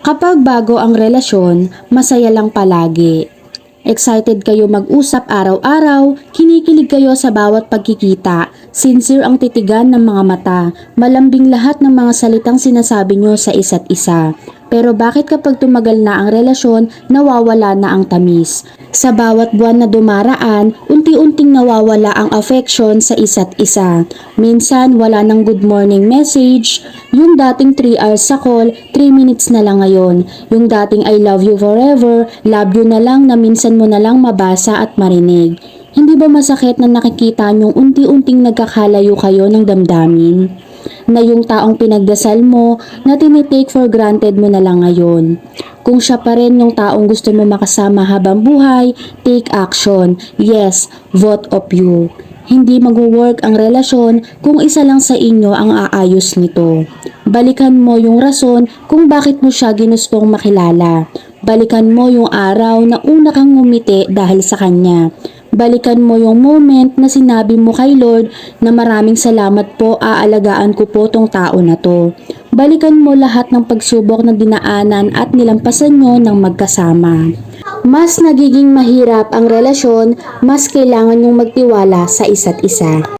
Kapag bago ang relasyon, masaya lang palagi. Excited kayo mag-usap araw-araw, kinikilig kayo sa bawat pagkikita, sincere ang titigan ng mga mata, malambing lahat ng mga salitang sinasabi nyo sa isa't isa. Pero bakit kapag tumagal na ang relasyon, nawawala na ang tamis? Sa bawat buwan na dumaraan, unti-unting nawawala ang affection sa isa't isa. Minsan, wala ng good morning message. Yung dating 3 hours sa call, 3 minutes na lang ngayon. Yung dating I love you forever, love you na lang na minsan mo na lang mabasa at marinig. Hindi ba masakit na nakikita niyong unti-unting nagkakalayo kayo ng damdamin? na yung taong pinagdasal mo na tinitake for granted mo na lang ngayon. Kung siya pa rin yung taong gusto mo makasama habang buhay, take action. Yes, vote of you. Hindi mag-work ang relasyon kung isa lang sa inyo ang aayos nito. Balikan mo yung rason kung bakit mo siya ginustong makilala. Balikan mo yung araw na una kang ngumiti dahil sa kanya. Balikan mo yung moment na sinabi mo kay Lord na maraming salamat po aalagaan ko po tong tao na to. Balikan mo lahat ng pagsubok na dinaanan at nilampasan nyo ng magkasama. Mas nagiging mahirap ang relasyon, mas kailangan yung magtiwala sa isa't isa.